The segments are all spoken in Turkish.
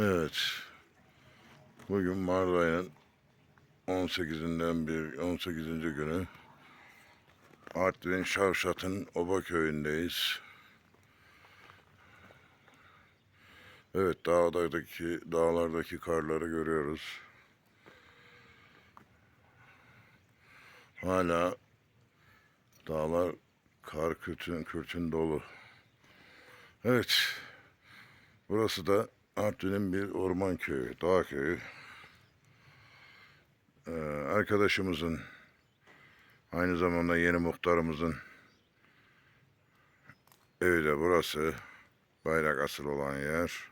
Evet. Bugün Mart ayının 18'inden bir 18. günü. Artvin Şavşat'ın Oba köyündeyiz. Evet dağdaki dağlardaki karları görüyoruz. Hala dağlar kar kürtün kürtün dolu. Evet. Burası da Artvin'in bir orman köyü, dağ köyü. Ee, arkadaşımızın, aynı zamanda yeni muhtarımızın evi de burası. Bayrak asıl olan yer.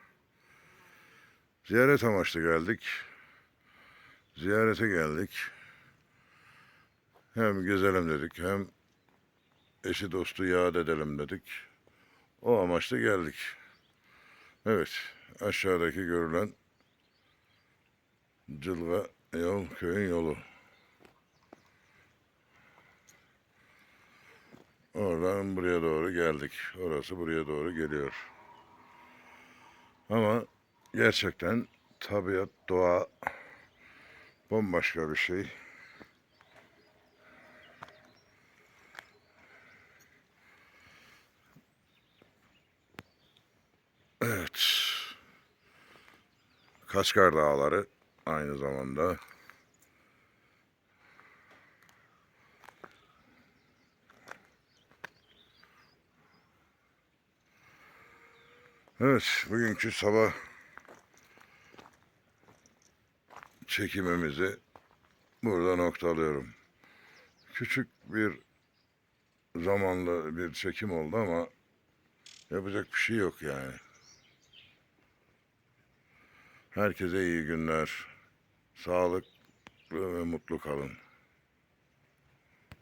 Ziyaret amaçlı geldik. Ziyarete geldik. Hem gezelim dedik, hem eşi dostu yad edelim dedik. O amaçla geldik. Evet, aşağıdaki görülen Cılga yol, köyün yolu. Oradan buraya doğru geldik. Orası buraya doğru geliyor. Ama gerçekten tabiat, doğa bambaşka bir şey. Evet. Kaçkar Dağları aynı zamanda. Evet, bugünkü sabah çekimimizi burada noktalıyorum. Küçük bir zamanlı bir çekim oldu ama yapacak bir şey yok yani. Herkese iyi günler. Sağlıklı ve mutlu kalın.